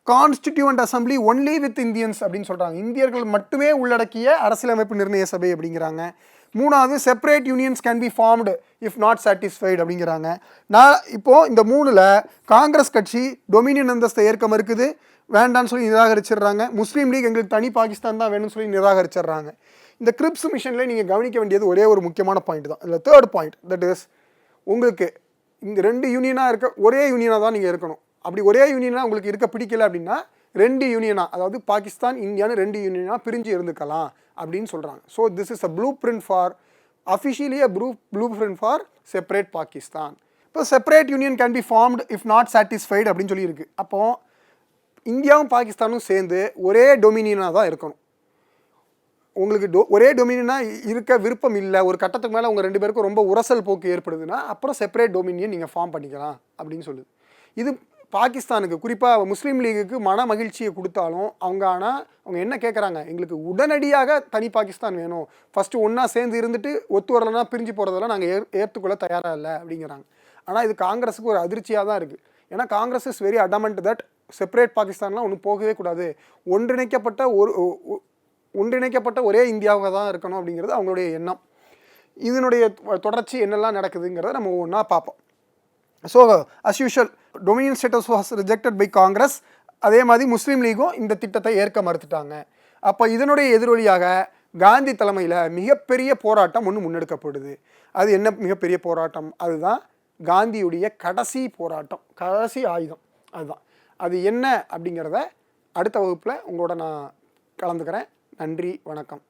Constituent assembly only with Indians அப்படின்னு சொல்கிறாங்க இந்தியர்கள் மட்டுமே உள்ளடக்கிய அரசியலமைப்பு நிர்ணய சபை அப்படிங்கிறாங்க. மூணாவது separate unions can be formed if not satisfied அப்படிங்கிறாங்க. நான் இப்போது இந்த மூணில் காங்கிரஸ் கட்சி டொமினியன் அந்தஸ்தை ஏற்க மறுக்குது வேண்டான்னு சொல்லி நிராகரிச்சிடுறாங்க. முஸ்லீம் லீக் எங்களுக்கு தனி பாகிஸ்தான் தான் வேணும்னு சொல்லி நிராகரிச்சிடுறாங்க. இந்த கிரிப்ஸ் மிஷனில் நீங்கள் கவனிக்க வேண்டியது ஒரே ஒரு முக்கியமான பாயிண்ட் தான். இந்த தேர்ட் பாயிண்ட் தட் இஸ் உங்களுக்கு இங்கே ரெண்டு யூனியனாக இருக்க ஒரே யூனியனாக தான் நீங்கள் இருக்கணும். அப்படி ஒரே யூனியனாக உங்களுக்கு இருக்க பிடிக்கல அப்படின்னா ரெண்டு யூனியனாக அதாவது பாகிஸ்தான் இந்தியான்னு ரெண்டு யூனியனாக பிரிஞ்சு இருந்துக்கலாம் அப்படின்னு சொல்கிறாங்க so this is a blue print for officially a blue blue print for separate Pakistan இப்போ separate union can be formed if not satisfied அப்படின்னு சொல்லியிருக்கு. அப்போது இந்தியாவும் பாகிஸ்தானும் சேர்ந்து ஒரே டொமினியனாக தான் இருக்கணும். உங்களுக்கு டொ ஒரே டொமினியனாக இருக்க விருப்பம் இல்லை ஒரு கட்டத்துக்கு மேலே உங்கள் ரெண்டு பேருக்கும் ரொம்ப உரசல் போக்கு ஏற்படுதுன்னா அப்புறம் செப்பரேட் டொமினியன் நீங்கள் ஃபார்ம் பண்ணிக்கலாம் அப்படின்னு சொல்லுது. இது பாகிஸ்தானுக்கு குறிப்பாக முஸ்லீம் லீகுக்கு மன மகிழ்ச்சியை கொடுத்தாலும் அவங்க ஆனால் அவங்க என்ன கேட்குறாங்க எங்களுக்கு உடனடியாக தனி பாகிஸ்தான் வேணும். ஃபஸ்ட்டு ஒன்றா சேர்ந்து இருந்துட்டு ஒத்து வரலன்னா பிரிஞ்சு போகிறதெல்லாம் நாங்கள் ஏ ஏற்றுக்கொள்ள தயாராக இல்லை அப்படிங்கிறாங்க. ஆனால் இது காங்கிரஸுக்கு ஒரு அதிர்ச்சியாக தான் இருக்குது ஏன்னா Congress is very adamant that separate பாகிஸ்தான்லாம் ஒன்றும் போகவே கூடாது. ஒன்றிணைக்கப்பட்ட ஒரு ஒன்றிணைக்கப்பட்ட ஒரே இந்தியாவாக தான் இருக்கணும் அப்படிங்கிறது அவங்களுடைய எண்ணம். இதனுடைய தொடர்ச்சி என்னெல்லாம் நடக்குதுங்கிறத நம்ம ஒன்றா பார்ப்போம். So as usual dominion status was rejected by Congress அதே மாதிரி முஸ்லீம் லீகும் இந்த திட்டத்தை ஏற்க மறுத்துட்டாங்க. அப்போ இதனுடைய எதிரொலியாக காந்தி தலைமையில் மிகப்பெரிய போராட்டம் ஒன்று முன்னெடுக்கப்படுது. அது என்ன மிகப்பெரிய போராட்டம்? அதுதான் காந்தியுடைய கடைசி போராட்டம். கடைசி ஆயுதம். அதுதான். அது என்ன அப்படிங்கிறத அடுத்த வகுப்பில் உங்களோட நான் கலந்துக்கிறேன். நன்றி வணக்கம்.